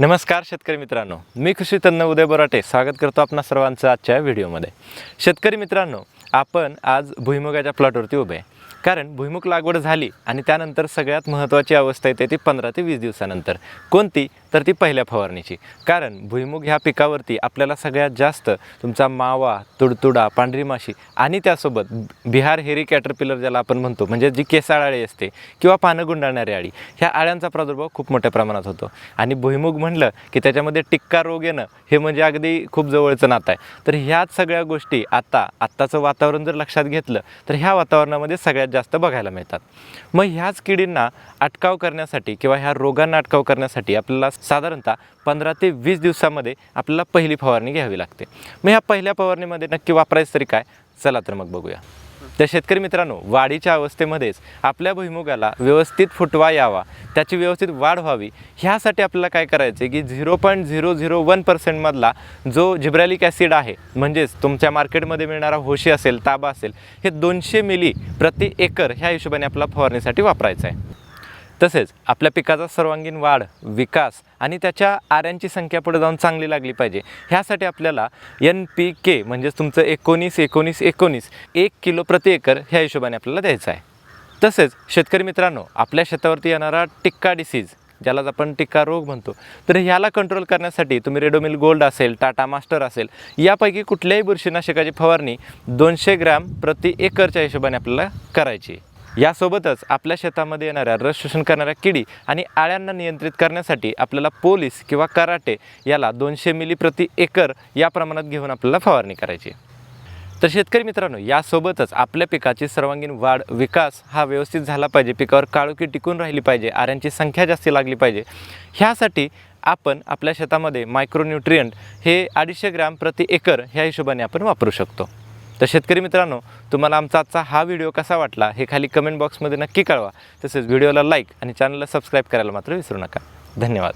नमस्कार शेतकरी मित्रांनो. मी कृषी तज्ञ उदय बोराटे स्वागत करतो आपणा सर्वांचं आजच्या व्हिडिओमध्ये. शेतकरी मित्रांनो आपण आज भुईमुगाच्या प्लॉटवरती उभे आहे. कारण भुईमुग लागवड झाली आणि त्यानंतर सगळ्यात महत्त्वाची अवस्था येते ती पंधरा ते वीस दिवसानंतर. कोणती? तर ती पहिल्या फवारणीची. कारण भुईमुग ह्या पिकावरती आपल्याला सगळ्यात जास्त तुमचा मावा तुडतुडा पांढरी माशी आणि त्यासोबत बिहार हेरी कॅटरपिलर ज्याला आपण म्हणतो म्हणजे जी केसाळ अळी असते किंवा पानं गुंडाळणारी अळी ह्या अळ्यांचा प्रादुर्भाव खूप मोठ्या प्रमाणात होतो. आणि भुईमुग म्हणलं की त्याच्यामध्ये टिक्का रोग येणं हे म्हणजे अगदी खूप जवळचं नातं आहे. तर ह्याच सगळ्या गोष्टी आता आत्ताचं वातावरण जर लक्षात घेतलं तर ह्या वातावरणामध्ये सगळ्यात जास्त बघायला मिळतात. मग ह्याच किडींना अटकाव करण्यासाठी किंवा ह्या रोगांना अटकाव करण्यासाठी आपल्याला साधारणतः पंधरा ते वीस दिवसामध्ये आपल्याला पहिली फवारणी घ्यावी लागते. मग ह्या पहिल्या फवारणीमध्ये नक्की वापरायचं तरी काय? चला तर मग बघूया. तर शेतकरी मित्रांनो वाढीच्या अवस्थेमध्येच आपल्या भुईमुगाला व्यवस्थित फुटवा यावा त्याची व्यवस्थित वाढ व्हावी ह्यासाठी आपल्याला काय करायचं आहे की zero point zero zero one पर्सेंटमधला जो जिब्रॅलिक ॲसिड आहे म्हणजेच तुमच्या मार्केटमध्ये मिळणारा होशी असेल ताबा असेल हे दोनशे मिली प्रति एकर ह्या हिशोबाने आपला फवारणीसाठी वापरायचं आहे तसेच आपल्या पिकाचा सर्वांगीण वाढ विकास आणि त्याच्या आऱ्यांची संख्या पुढे जाऊन चांगली लागली पाहिजे. ह्यासाठी आपल्याला एन पी के म्हणजेच तुमचं एकोणीस एकोणीस एकोणीस एक किलो प्रति एकर ह्या हिशोबाने आपल्याला द्यायचं आहे. तसेच शेतकरी मित्रांनो आपल्या शेतावरती येणारा टिक्का डिसीज ज्यालाच आपण टिक्का रोग म्हणतो तर ह्याला कंट्रोल करण्यासाठी तुम्ही रेडोमिल गोल्ड असेल टाटा मास्टर असेल यापैकी कुठल्याही बुरशीनाशकाची फवारणी दोनशे ग्रॅम प्रति एकरच्या हिशोबाने आपल्याला करायची यासोबतच आपल्या शेतामध्ये येणाऱ्या रस शोषण करणाऱ्या किडी आणि आळ्यांना नियंत्रित करण्यासाठी आपल्याला पोलीस किंवा कराटे याला दोनशे मिली प्रति एकर या प्रमाणात घेऊन आपल्याला फवारणी करायची. तर शेतकरी मित्रांनो यासोबतच आपल्या पिकाची सर्वांगीण वाढ विकास हा व्यवस्थित झाला पाहिजे. पिकावर काळोखी टिकून राहिली पाहिजे. आऱ्यांची संख्या जास्ती लागली पाहिजे. ह्यासाठी आपण आपल्या शेतामध्ये मायक्रोन्युट्रियंट हे अडीचशे ग्रॅम प्रति एकर ह्या हिशोबाने आपण वापरू शकतो. तर शेतकरी मित्रांनो तुम्हाला आमचा आजचा हा व्हिडिओ कसा वाटला हे खाली कमेंट बॉक्समध्ये नक्की कळवा. तसेच व्हिडिओला लाईक आणि चॅनलला सबस्क्राईब करायला मात्र विसरू नका. धन्यवाद.